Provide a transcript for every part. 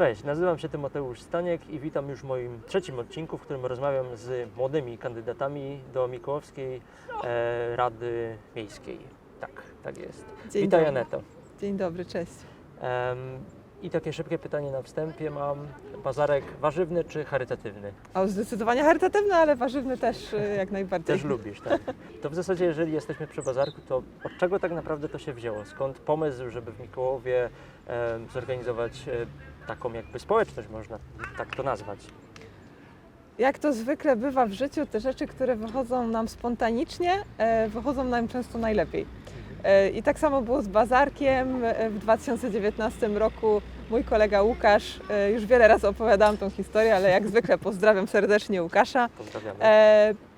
Cześć, nazywam się Tymoteusz Staniek i witam już w moim trzecim odcinku, w którym rozmawiam z młodymi kandydatami do Mikołowskiej e, Rady Miejskiej. Tak, tak jest. Dzień Witaj dobry. Aneto. Dzień dobry, cześć. Em, I takie szybkie pytanie na wstępie mam. Bazarek warzywny czy charytatywny? O, zdecydowanie charytatywny, ale warzywny też y, jak najbardziej. Też lubisz, tak? To w zasadzie, jeżeli jesteśmy przy bazarku, to od czego tak naprawdę to się wzięło? Skąd pomysł, żeby w Mikołowie em, zorganizować e, taką jakby społeczność, można tak to nazwać? Jak to zwykle bywa w życiu, te rzeczy, które wychodzą nam spontanicznie, e, wychodzą nam często najlepiej. E, I tak samo było z bazarkiem. E, W 2019 roku mój kolega Łukasz, już wiele razy opowiadałam tą historię, ale jak zwykle pozdrawiam serdecznie Łukasza. Pozdrawiamy.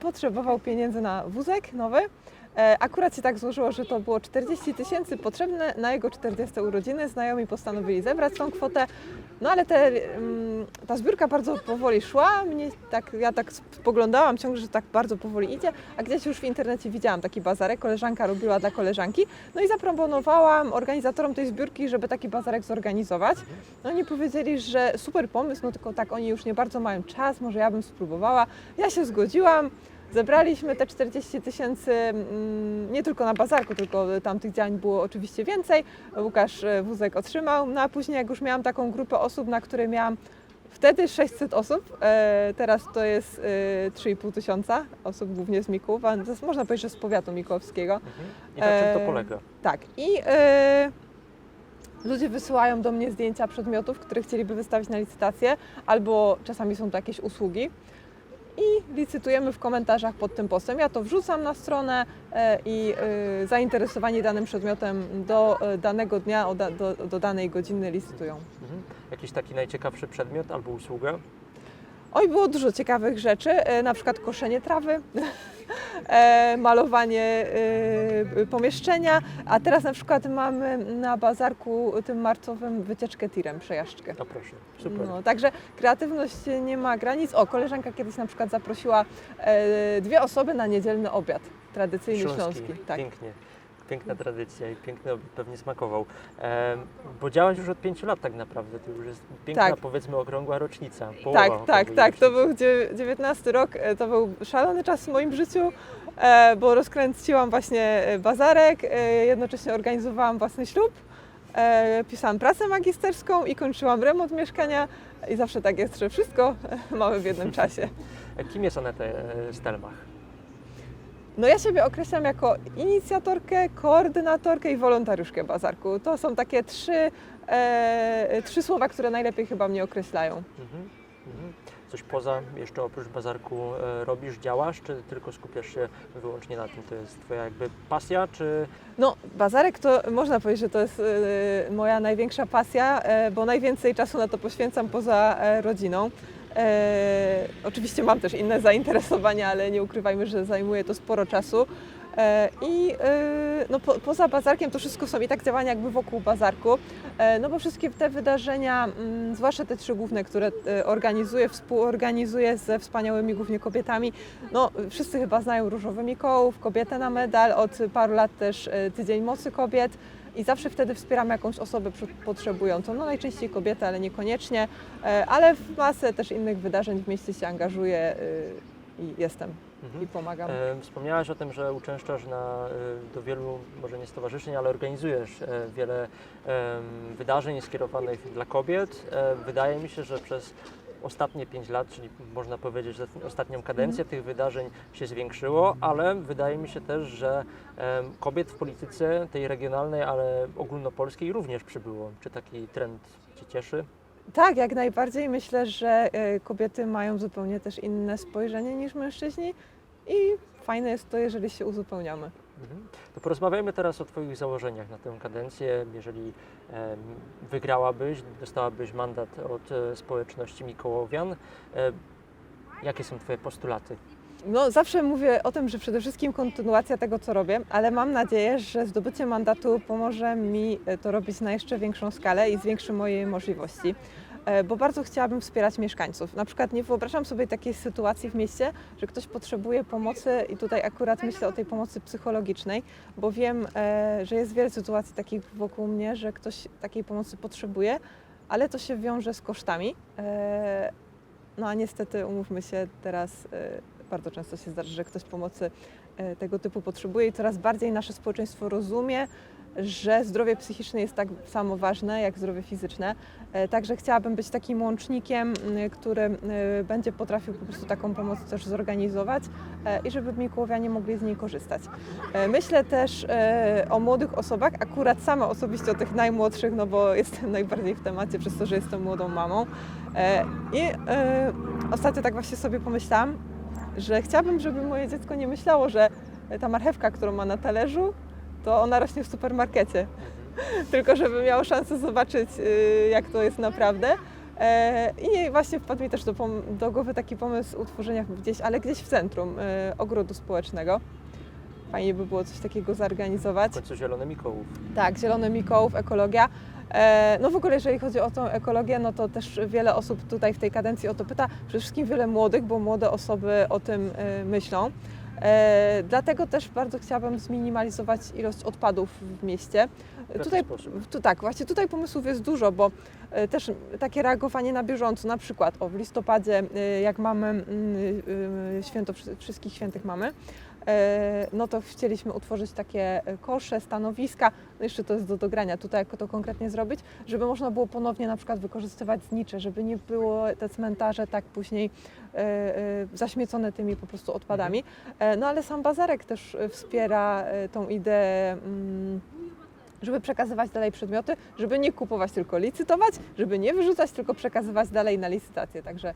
Potrzebował pieniędzy na wózek nowy. E, akurat się tak złożyło, że to było 40 tysięcy potrzebne na jego 40 urodziny. Znajomi postanowili zebrać tą kwotę. No ale te, mm, ta zbiórka bardzo powoli szła. Mnie tak, ja tak spoglądałam ciągle, że tak bardzo powoli idzie, a gdzieś już w internecie widziałam taki bazarek, koleżanka robiła dla koleżanki. No i zaproponowałam organizatorom tej zbiórki, żeby taki bazarek zorganizować. No oni powiedzieli, że super pomysł, no tylko tak oni już nie bardzo mają czas, może ja bym spróbowała. Ja się zgodziłam. Zebraliśmy te 40 tysięcy mm, nie tylko na bazarku, tylko tam tych działań było oczywiście więcej. Łukasz e, Wózek otrzymał, no a później jak już miałam taką grupę osób, na której miałam wtedy 600 osób, e, teraz to jest e, 3,5 tysiąca osób, głównie z jest, można powiedzieć, że z powiatu mikołowskiego. Mhm. I na czym to e, polega? Tak, i e, ludzie wysyłają do mnie zdjęcia przedmiotów, które chcieliby wystawić na licytację, albo czasami są to jakieś usługi. Licytujemy w komentarzach pod tym postem. Ja to wrzucam na stronę e, i e, zainteresowani danym przedmiotem do e, danego dnia, do, do danej godziny licytują. Mhm. Jakiś taki najciekawszy przedmiot albo usługa? Oj, było dużo ciekawych rzeczy, na przykład koszenie trawy, malowanie e, pomieszczenia, a teraz na przykład mamy na bazarku tym marcowym wycieczkę tirem, przejażdżkę. No proszę, super. No, także kreatywność nie ma granic. O, koleżanka kiedyś na przykład zaprosiła e, dwie osoby na niedzielny obiad, tradycyjny śląski. Tak. Pięknie. Piękna tradycja i piękny obiad pewnie smakował. Em, bo działasz już od pięciu lat tak naprawdę, to już jest piękna Tak. powiedzmy okrągła rocznica. Tak, tak, tak. To był dzie- 19 rok, e, to był szalony czas w moim życiu, e, bo rozkręciłam właśnie e, bazarek, e, jednocześnie organizowałam własny ślub, e, pisałam pracę magisterską i kończyłam remont mieszkania. I zawsze tak jest, że wszystko e, mamy w jednym czasie. E, Kim jest Aneta e, Stelmach? No ja siebie określam jako inicjatorkę, koordynatorkę i wolontariuszkę bazarku. To są takie trzy, e, trzy słowa, które najlepiej chyba mnie określają. Mhm. Mhm. Coś poza, jeszcze oprócz bazarku e, robisz, działasz, czy tylko skupiasz się wyłącznie na tym? To jest Twoja jakby pasja, czy No, bazarek to można powiedzieć, że to jest e, moja największa pasja, e, bo najwięcej czasu na to poświęcam poza e, rodziną. E, oczywiście mam też inne zainteresowania, ale nie ukrywajmy, że zajmuje to sporo czasu. E, I e, no, po, poza bazarkiem to wszystko są i tak działania jakby wokół bazarku, e, no bo wszystkie te wydarzenia, mm, zwłaszcza te trzy główne, które e, organizuję, współorganizuję ze wspaniałymi głównie kobietami, no wszyscy chyba znają Różowy Mikołów, Kobietę na medal, od paru lat też e, Tydzień Mocy Kobiet i zawsze wtedy wspieram jakąś osobę potrzebującą, no najczęściej kobietę, ale niekoniecznie, e, ale w masę też innych wydarzeń w mieście się angażuję e, i jestem mhm. i pomagam. E, Wspomniałaś o tym, że uczęszczasz na, e, do wielu, może nie stowarzyszeń, ale organizujesz e, wiele wydarzeń skierowanych dla kobiet. Wydaje mi się, że przez ostatnie 5 lat, czyli można powiedzieć, że ostatnią kadencję tych wydarzeń się zwiększyło, ale wydaje mi się też, że kobiet w polityce tej regionalnej, ale ogólnopolskiej również przybyło. Czy taki trend Cię cieszy? Tak, jak najbardziej. Myślę, że e, kobiety mają zupełnie też inne spojrzenie niż mężczyźni i fajne jest to, jeżeli się uzupełniamy. Mhm. To porozmawiajmy teraz o Twoich założeniach na tę kadencję. Jeżeli wygrałabyś, dostałabyś mandat od e, społeczności Mikołowian, e, jakie są Twoje postulaty? No, zawsze mówię o tym, że przede wszystkim kontynuacja tego, co robię, ale mam nadzieję, że zdobycie mandatu pomoże mi e, to robić na jeszcze większą skalę i zwiększy moje możliwości. E, Bo bardzo chciałabym wspierać mieszkańców. Na przykład nie wyobrażam sobie takiej sytuacji w mieście, że ktoś potrzebuje pomocy i tutaj akurat myślę o tej pomocy psychologicznej, bo wiem, e, że jest wiele sytuacji takich wokół mnie, że ktoś takiej pomocy potrzebuje, ale to się wiąże z kosztami. E, No a niestety, umówmy się, teraz bardzo często się zdarza, że ktoś pomocy tego typu potrzebuje i coraz bardziej nasze społeczeństwo rozumie, że zdrowie psychiczne jest tak samo ważne jak zdrowie fizyczne. E, Także chciałabym być takim łącznikiem, który m, będzie potrafił po prostu taką pomoc też zorganizować e, i żeby Mikołowianie mogli z niej korzystać. E, Myślę też e, o młodych osobach, akurat sama osobiście o tych najmłodszych, no bo jestem najbardziej w temacie przez to, że jestem młodą mamą. E, I e, ostatnio tak właśnie sobie pomyślałam, że chciałabym, żeby moje dziecko nie myślało, że ta marchewka, którą ma na talerzu, to ona rośnie w supermarkecie. Tylko żeby miało szansę zobaczyć, y, jak to jest naprawdę. E, I właśnie wpadł mi też do, do głowy taki pomysł utworzenia gdzieś, ale gdzieś w centrum y, ogrodu społecznego. Fajnie by było coś takiego zorganizować. W końcu Zielony Mikołów. Tak, Zielony Mikołów, ekologia. E, No w ogóle jeżeli chodzi o tą ekologię, no to też wiele osób tutaj w tej kadencji o to pyta, przede wszystkim wiele młodych, bo młode osoby o tym e, myślą. E, Dlatego też bardzo chciałabym zminimalizować ilość odpadów w mieście. W jaki Tutaj, tu, tak, właśnie tutaj pomysłów jest dużo, bo e, też takie reagowanie na bieżąco, na przykład o, w listopadzie, e, jak mamy mm, e, święto wszy- wszystkich świętych mamy, e, no to chcieliśmy utworzyć takie e, kosze, stanowiska, no jeszcze to jest do dogrania tutaj, jak to konkretnie zrobić, żeby można było ponownie na przykład wykorzystywać znicze, żeby nie było te cmentarze tak później e, e, zaśmiecone tymi po prostu odpadami. E, No ale sam Bazarek też e, wspiera e, tą ideę, mm, żeby przekazywać dalej przedmioty, żeby nie kupować, tylko licytować, żeby nie wyrzucać, tylko przekazywać dalej na licytację. Także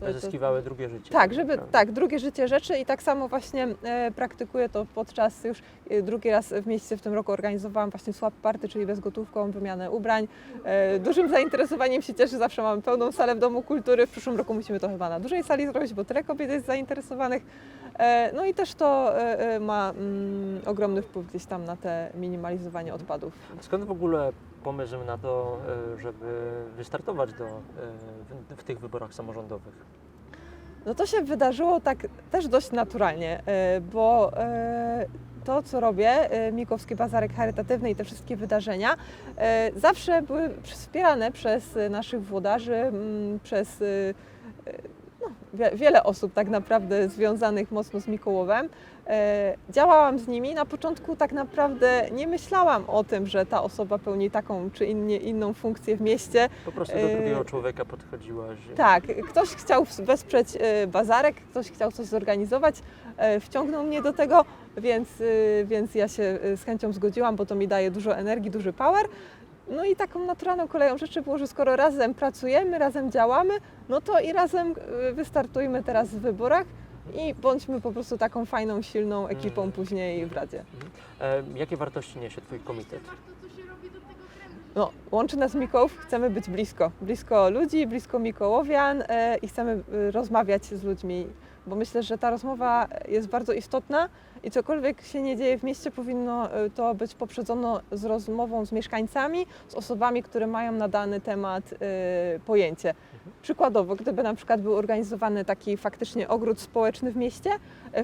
Żeby to- zyskiwały drugie życie. tak, żeby tak, drugie życie rzeczy i tak samo właśnie e, praktykuję to podczas już e, drugi raz w mieście w tym roku organizowałam właśnie swap party, czyli bezgotówką, wymianę ubrań. E, dużym zainteresowaniem się cieszę, zawsze mamy pełną salę w Domu Kultury. W przyszłym roku musimy to chyba na dużej sali zrobić, bo tyle kobiet jest zainteresowanych. E, no i też to e, e, ma mm, ogromny wpływ gdzieś tam na te minimalizowanie odpadów. Skąd w ogóle pomysł na to, e, żeby wystartować do, e, w, w tych wyborach samorządowych? No to się wydarzyło tak też dość naturalnie, e, bo to, co robię, Mikowski Bazarek Charytatywny i te wszystkie wydarzenia, zawsze były wspierane przez naszych włodarzy, przez no, wie- wiele osób tak naprawdę związanych mocno z Mikołowem. E, Działałam z nimi. Na początku tak naprawdę nie myślałam o tym, że ta osoba pełni taką czy innie, inną funkcję w mieście. Po prostu do E, drugiego człowieka podchodziłaś. Tak, ktoś chciał wesprzeć e, bazarek, ktoś chciał coś zorganizować, wciągnął mnie do tego, więc, więc ja się z chęcią zgodziłam, bo to mi daje dużo energii, duży power. No i taką naturalną koleją rzeczy było, że skoro razem pracujemy, razem działamy, no to i razem e, wystartujmy teraz w wyborach i bądźmy po prostu taką fajną, silną ekipą Mm. później w Radzie. E, jakie wartości niesie Twój komitet? No, łączy nas Mikołów, chcemy być blisko, blisko ludzi, blisko Mikołowian e, i chcemy e, rozmawiać z ludźmi, bo myślę, że ta rozmowa jest bardzo istotna i cokolwiek się nie dzieje w mieście, powinno e, to być poprzedzone z rozmową z mieszkańcami, z osobami, które mają na dany temat pojęcie. Przykładowo, gdyby na przykład był organizowany taki faktycznie ogród społeczny w mieście,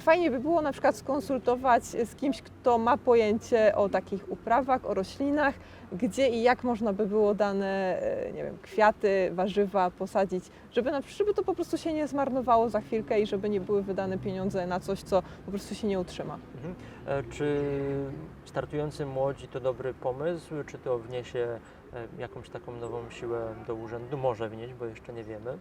fajnie by było na przykład skonsultować z kimś, kto ma pojęcie o takich uprawach, o roślinach, gdzie i jak można by było dane, e, nie wiem, kwiaty, warzywa posadzić, żeby, na, żeby to po prostu się nie zmarnowało za chwilkę i żeby nie były wydane pieniądze na coś, co po prostu się nie utrzyma. Mhm. E, Czy startujący młodzi to dobry pomysł, czy to wniesie e, jakąś taką nową siłę do urzędu? Może wnieść, bo jeszcze nie wiemy.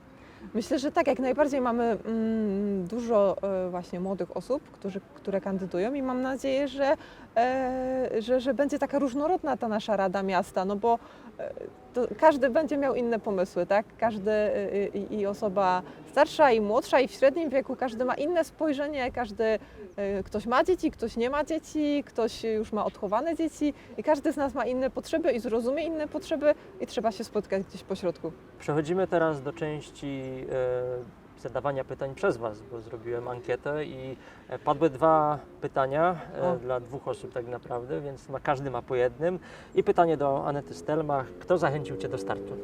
Myślę, że tak, jak najbardziej mamy mm, dużo e, właśnie młodych osób, którzy, które kandydują i mam nadzieję, że, e, że, że będzie taka różnorodna ta nasza Rada Miasta, no bo każdy będzie miał inne pomysły, tak? Każdy e, i, i osoba starsza i młodsza i w średnim wieku, każdy ma inne spojrzenie, każdy, e, ktoś ma dzieci, ktoś nie ma dzieci, ktoś już ma odchowane dzieci i każdy z nas ma inne potrzeby i zrozumie inne potrzeby i trzeba się spotkać gdzieś po środku. Przechodzimy teraz do części zadawania pytań przez Was, bo zrobiłem ankietę i e, padły dwa pytania e, dla dwóch osób tak naprawdę, więc ma, każdy ma po jednym. I pytanie do Anety Stelmach. Kto zachęcił Cię do startu?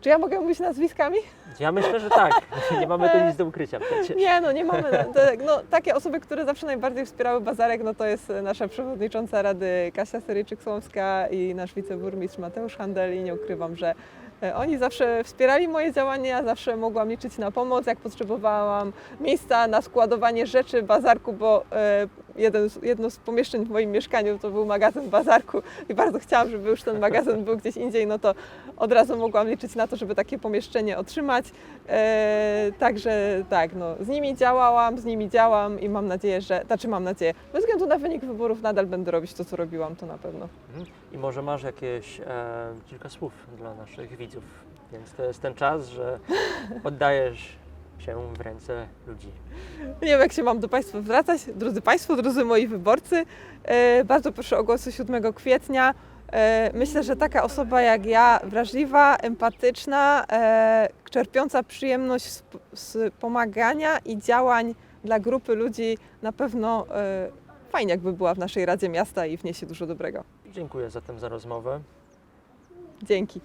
Czy ja mogę mówić nazwiskami? Ja myślę, że tak. Nie mamy tu nic do ukrycia przecież. Nie, no nie mamy. To, no, takie osoby, które zawsze najbardziej wspierały Bazarek, no to jest nasza przewodnicząca Rady Kasia Seryczyk-Słomska i nasz wiceburmistrz Mateusz Handel i nie ukrywam, że e, oni zawsze wspierali moje działania, zawsze mogłam liczyć na pomoc, jak potrzebowałam miejsca na składowanie rzeczy bazarku, bo e, jeden, jedno z pomieszczeń w moim mieszkaniu to był magazyn bazarku i bardzo chciałam, żeby już ten magazyn był gdzieś indziej, no to od razu mogłam liczyć na to, żeby takie pomieszczenie otrzymać. E, także tak, no, z nimi działałam, z nimi działam i mam nadzieję, że, znaczy mam nadzieję, bez względu na wynik wyborów nadal będę robić to, co robiłam, to na pewno. Mhm. I może masz jakieś e, kilka słów dla naszych widzów. Więc to jest ten czas, że oddajesz się w ręce ludzi. Nie wiem, jak się mam do Państwa zwracać. Drodzy Państwo, drodzy moi wyborcy, e, bardzo proszę o głosy 7 kwietnia. E, myślę, że taka osoba jak ja, wrażliwa, empatyczna, e, czerpiąca przyjemność z, pomagania i działań dla grupy ludzi, na pewno fajnie, jakby była w naszej Radzie Miasta i wniesie dużo dobrego. Dziękuję zatem za rozmowę. Dzięki.